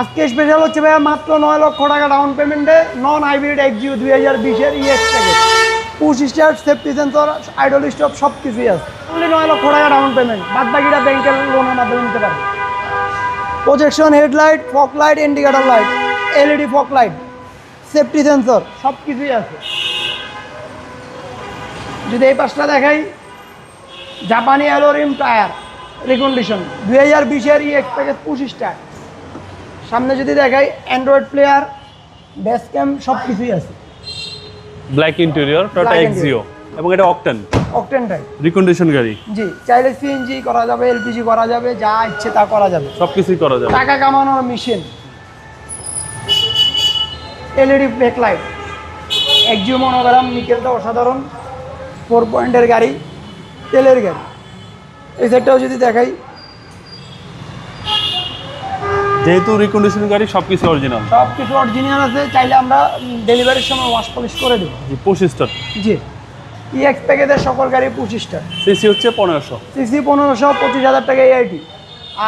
আজকে স্পেশাল হচ্ছে ভাইয়া মাত্র নয় লক্ষ টাকা ডাউন পেমেন্টে নন হাইব্রিড এক্সিউ দুই হাজার বিশের ইএক্স থেকে push start safety sensor idle stop সব কিছুই আছে। অনলি নয় লক্ষ টাকা ডাউন পেমেন্ট বাদ বাকিটা ব্যাংকের লোনের মাধ্যমে নিতে পারে projection headlight fog light indicator light LED fog light safety sensor সব কিছুই আছে। যদি এই পাশটা দেখাই জাপানি অ্যালোরিম টায়ার রিকন্ডিশন দুই হাজার বিশের ইএক্স প্যাকেজ পুশ টায়ার সামনে যদি দেখাই অ্যান্ড্রয়েড প্লেয়ার বেস ক্যাম সব কিছুই আছে ব্ল্যাক ইন্টেরিয়র টয়োটা এক্সিও এবং এটা অকটেন অকটেন টাইপ রিকন্ডিশন গাড়ি। জি চাইলে সিএনজি করা যাবে এলপিজি করা যাবে যা ইচ্ছে তা করা যাবে। সব কিছুই করা যাবে। টাকা কামানোর মেশিন এলইডি ব্যাক লাইট একজিও মনোগ্রাম নিকেলটা অসাধারণ। ফোর পয়েন্টের গাড়ি তেলের গাড়ি। এই সাইডটাও যদি দেখাই যেহেতু রিকন্ডিশন গাড়ি সব কিছু অরিজিনাল সব কিছু অরিজিনাল আছে চাইলে আমরা ডেলিভারির সময় ওয়াশ পলিশ করে দেবো। জি পঁচিশটা জি। ইএক্স প্যাকেজের সকল গাড়ি পঁচিশটা সিসি হচ্ছে পনেরোশো। সিসি পনেরোশো পঁচিশ হাজার টাকা এআইটি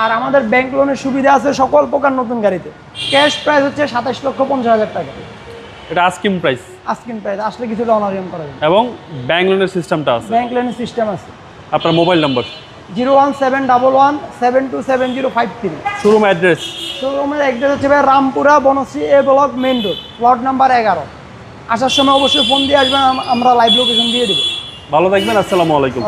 আর আমাদের ব্যাংক লোনের সুবিধা আছে সকল প্রকার নতুন গাড়িতে। ক্যাশ প্রাইস হচ্ছে সাতাশ লক্ষ পঞ্চাশ হাজার টাকা। এটা আস্কিম প্রাইস আস্কিন প্রাইস আসলে কিছুটা অনারিয়াম করা যাবে। এবং ব্যাংক লোনের সিস্টেমটা আছে। ব্যাংক লোনের সিস্টেম আছে। আপনার mobile number zero one seven double one seven two seven zero five three. Showroom address? শোরুমের অ্যাড্রেস হচ্ছে ভাই Rampura Banasree A block main road plot number এগারো। আসার সময় অবশ্যই ফোন দিয়ে আসবেন আমরা লাইভ লোকেশন দিয়ে দেবো। ভালো থাকবেন আসসালামু আলাইকুম।